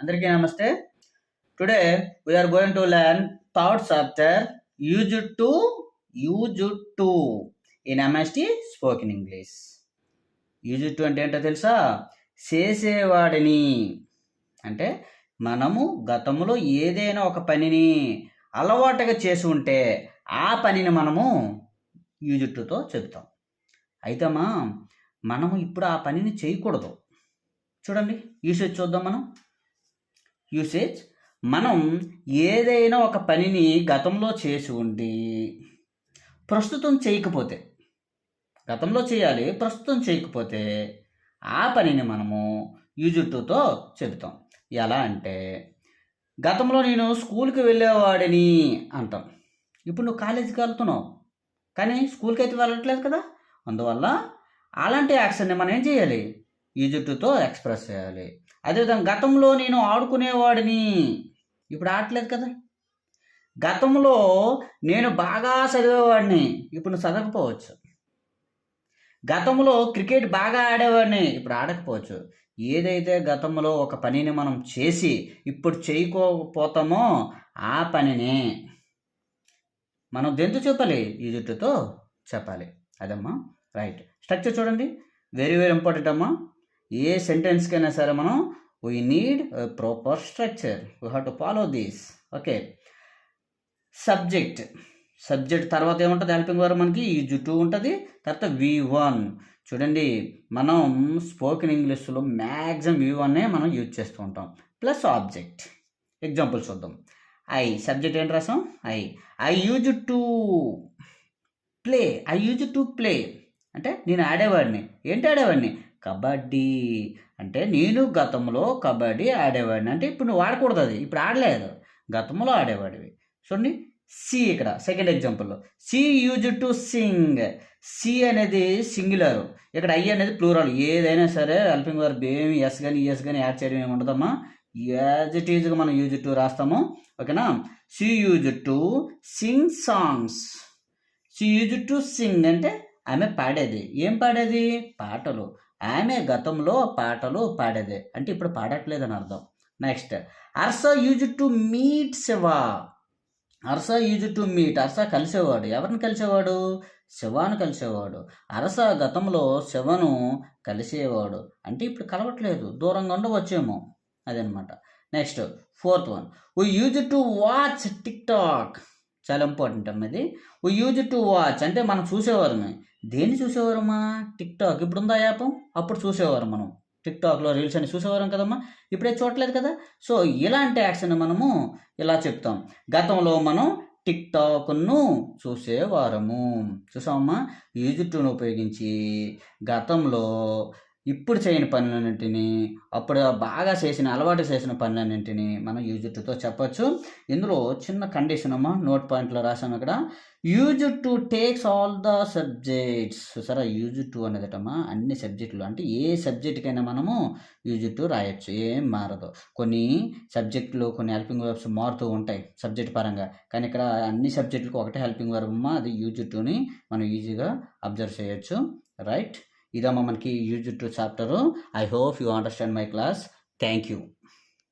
అందరికీ నమస్తే. Today we're going to learn thoughts after use to use to in M S T spoken English use to అంటే ఏంటో తెలుసా? చేసేవాడిని. అంటే మనము గతంలో ఏదైనా ఒక పనిని అలవాటుగా చేసి ఉంటే ఆ పనిని మనము యూజ్ టుతో చెప్తాం అయితేమా మనము ఇప్పుడు ఆ పనిని చేయకూడదు. చూడండి యూసేజ్ చూద్దాం మనం. యూసేజ్ మనం ఏదైనా ఒక పనిని గతంలో చేసి ఉండి ప్రస్తుతం చేయకపోతే గతంలో చేయాలి ప్రస్తుతం చేయకపోతే ఆ పనిని మనము యూజ్ టుతో చెబుతాం. ఎలా అంటే గతంలో నేను స్కూల్కి వెళ్ళేవాడిని అంటాం. ఇప్పుడు నువ్వు కాలేజీకి వెళ్తున్నావు కానీ స్కూల్కి అయితే వెళ్ళట్లేదు కదా. అందువల్ల అలాంటి యాక్షన్ని మనం ఏం చేయాలి? ఈ జుట్టుతో ఎక్స్ప్రెస్ చేయాలి. అదేవిధంగా గతంలో నేను ఆడుకునేవాడిని. ఇప్పుడు ఆడలేదు కదా. గతంలో నేను బాగా చదివేవాడిని. ఇప్పుడు చదవకపోవచ్చు. గతంలో క్రికెట్ బాగా ఆడేవాడిని. ఇప్పుడు ఆడకపోవచ్చు. ఏదైతే గతంలో ఒక పనిని మనం చేసి ఇప్పుడు చేయకపోతామో ఆ పనిని మనం దెంతు చెప్పాలి? ఈ జుట్టుతో చెప్పాలి. అదమ్మా రైట్. స్ట్రక్చర్ చూడండి. వెరీ వెరీ ఇంపార్టెంట్ అమ్మా. ఏ సెంటెన్స్కైనా సరే మనం we need proper structure we have to follow this okay subject subject తర్వాత ఏముంటుంది? హెల్పింగ్ వర్ మనకి ఈ జుట్టు ఉంటుంది. తర్వాత వి వన్ చూడండి మనం స్పోకెన్ ఇంగ్లీష్లో మ్యాక్సిమం వి వన్నే మనం యూజ్ చేస్తూ ఉంటాం. ప్లస్ ఆబ్జెక్ట్ ఎగ్జాంపుల్ చూద్దాం. ఐ సబ్జెక్ట్ ఏంటి రాసాం? I I use to play I use to play అంటే నేను ఆడేవాడిని. ఏంటి ఆడేవాడిని? కబడ్డీ. అంటే నేను గతంలో కబడ్డీ ఆడేవాడిని. అంటే ఇప్పుడు నువ్వు ఆడకూడదు అది ఇప్పుడు ఆడలేదు. గతంలో ఆడేవాడివి. చూడండి. సి ఇక్కడ second ఎగ్జాంపుల్లో she use to sing. She అనేది సింగులర్. ఇక్కడ ఐ అనేది ప్లూరల్. ఏదైనా సరే హెల్పింగ్ వర్బ్ ఏమి ఎస్ కానీ ఎస్ కానీ యాడ్ చేయడం ఏమి ఉండదమ్మా. యాజ్ ఇట్ ఈజ్గా మనం యూజ్ టు రాస్తాము. ఓకేనా? She use to sing songs. She use to sing అంటే ఆమె పాడేది. ఏం పాడేది? పాటలు. ఆమె గతంలో పాటలు పాడేది. అంటే ఇప్పుడు పాడట్లేదని అర్థం. Next Arasa use to meet Shiva. Arasa use to meet. Arasa కలిసేవాడు. ఎవరిని కలిసేవాడు? శివాను కలిసేవాడు. అరస గతంలో శివను కలిసేవాడు. అంటే ఇప్పుడు కలవట్లేదు. దూరంగా ఉండవచ్చేమో. అదనమాట. Next fourth one we use to watch TikTok చాలా ఇంపార్టెంట్ అమ్మ ఇది వీ యూజ్ టు వాచ్ అంటే మనం చూసేవారమే. దేన్ని చూసేవారమ్మా? టిక్ టాక్ ఇప్పుడు ఉందా యాప్? అప్పుడు చూసేవారు మనం. టిక్ టాక్లో రీల్స్ అని చూసేవారం కదమ్మా? ఇప్పుడే చూడలేదు కదా? సో ఇలాంటి యాక్షన్ మనము ఇలా చెప్తాం. గతంలో మనం టిక్ టాక్ను చూసేవారము చూసామమ్మా యూజుట్టును ఉపయోగించి గతంలో ఇప్పుడు చేయని పనులన్నింటినీ అప్పుడు బాగా చేసిన అలవాటు చేసిన పనులన్నింటినీ మనం యూజ్ టుతో చెప్పొచ్చు. ఇందులో చిన్న కండిషన్ అమ్మా నోట్ పాయింట్లో రాసాం ఇక్కడ use to takes all the subjects. సరే యూజ్ టు అనేదటమ్మా అన్ని సబ్జెక్టులు. అంటే ఏ సబ్జెక్ట్కైనా మనము యూజ్ టు రాయొచ్చు ఏం మారదు. కొన్ని సబ్జెక్టులు కొన్ని హెల్పింగ్ వర్బ్స్ మారుతూ ఉంటాయి సబ్జెక్ట్ పరంగా. కానీ ఇక్కడ అన్ని సబ్జెక్టులకు ఒకటే హెల్పింగ్ వర్బ్ అమ్మా అది యూజ్ టుని మనం ఈజీగా అబ్జర్వ్ చేయొచ్చు. రైట్ ఇదమ్మా మనకి use to chapter I hope you understand my class. Thank you.